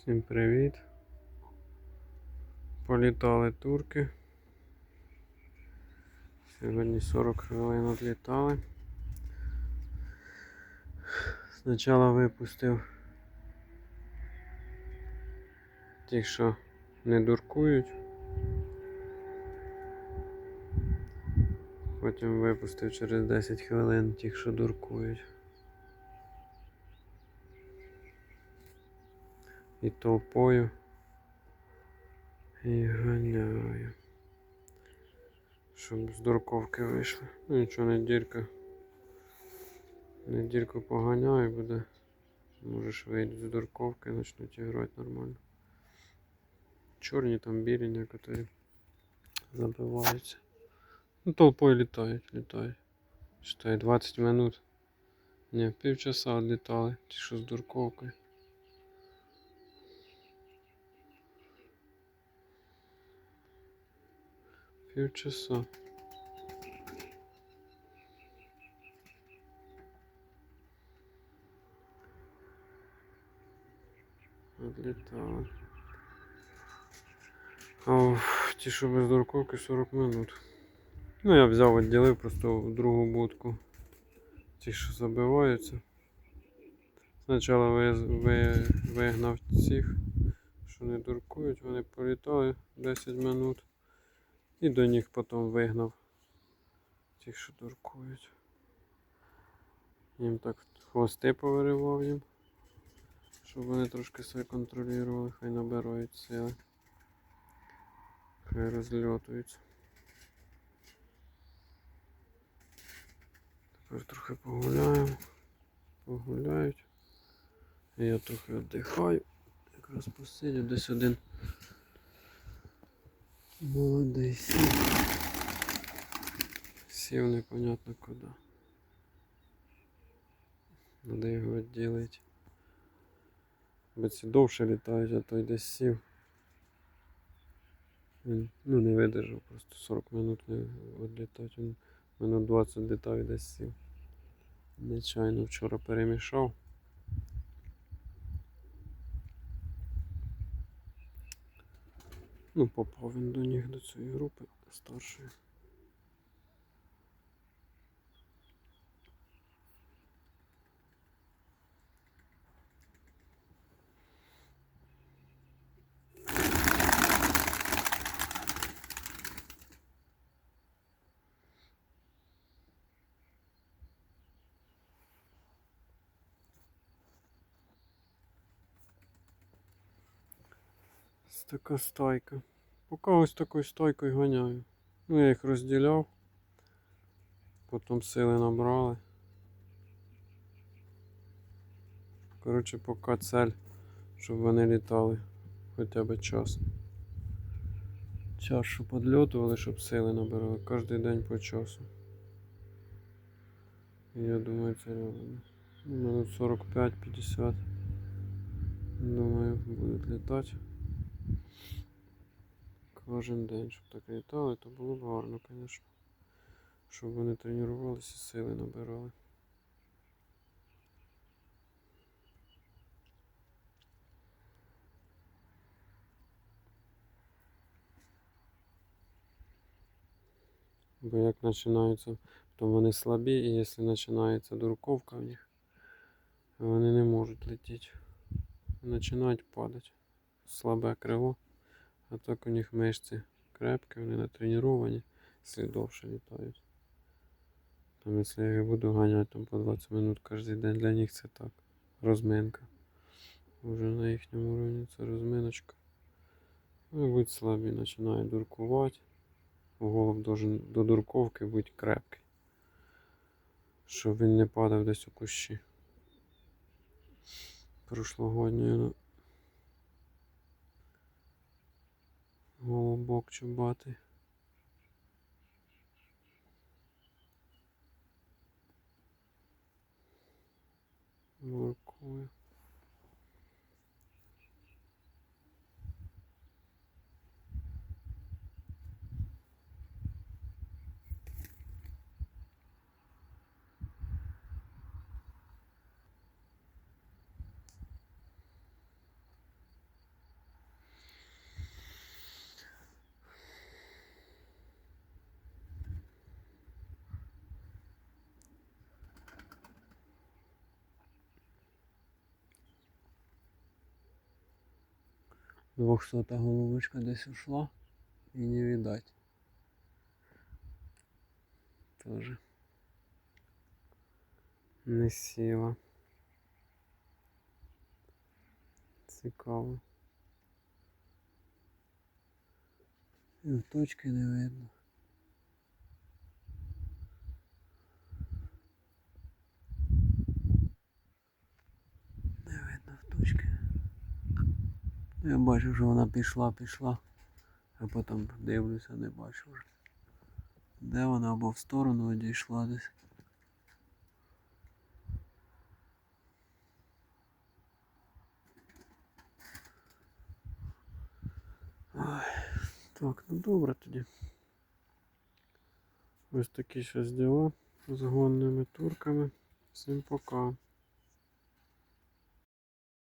Всім привіт. Політали турки. Сьогодні 40 хвилин відлітали. Спочатку випустив тих, що не дуркують. Потім випустив через 10 хвилин тих, що дуркують. І толпою. І ганяю. Щоб з дурковки вийшли. Ну нічого, не дірка. Не дірку поганяю буде. Можеш вийти з дурковки, почнуть грати нормально. Чорні там білі некоторі забиваються. Ну, толпою літають, літають. Считай, 20 минут. Ні, півчаса відлітали, ті, що з дурковкою. Півчаса. Відлітали. А ті, що без дурковки 40 минут. Ну, я взяв, відділив просто в другу будку. Ті, що забиваються. Спочатку ви, ви, вигнав цих, що не дуркують, вони політали 10 минут. І до них потім вигнав тих, що дуркують. Їм так хвости повиривав їм. Щоб вони трошки себе контролювали, хай набирають сили. Хай розльотуються. Тепер трохи погуляємо. Погуляють. Я трохи віддихаю. Якраз посидю десь один. Молодий сів. Сів непонятно куди. Надо його відділити. Бо ці довше літають, а той десь сів. Він ну, не видержав, просто 40 минут не відлітати. Він минут 20 літав і десь сів. Нечайно вчора перемішав. Ну, попав він до них, до цієї групи старшої. Ось така стайка. Поки ось такою стойкою ганяю. Ну, я їх розділяв. Потім сили набрали. Коротше, поки цель, щоб вони літали хоча б час. Щоб підльотували, щоб сили набирали. Кожен день по часу. Я думаю, це. Ну, Минут 45-50. Думаю, будуть літати. Кожен день, щоб так літали, то було б гарно, звісно. Щоб вони тренувалися, сили набирали. Бо як починаються, то вони слабі, і якщо починається дурковка в них, вони не можуть летіти. Починають падати. Слабе крило. А так у них мишці крепкі, вони натреновані, якщо довше літають. Там, якщо я буду ганяти там, по 20 минут кожен день, для них це так. Розминка. Уже на їхньому рівні це розминочка. Вони будуть слабі, починають дуркувати. Голов должен до дурковки бути крепкий. Щоб він не падав десь у кущі. Прошлогодньої ну, чубати. Моркує. Двохсота голубочка десь ушла і не видать. Тоже не сіла. Цікаво. І в точки не видно. Не видно в точки. Я бачу, що вона пішла, пішла, а потім дивлюся, не бачу вже. Де вона або в сторону одійшла десь. Так, ну добре тоді. Ось такі щось діла з гонними турками. Всім пока.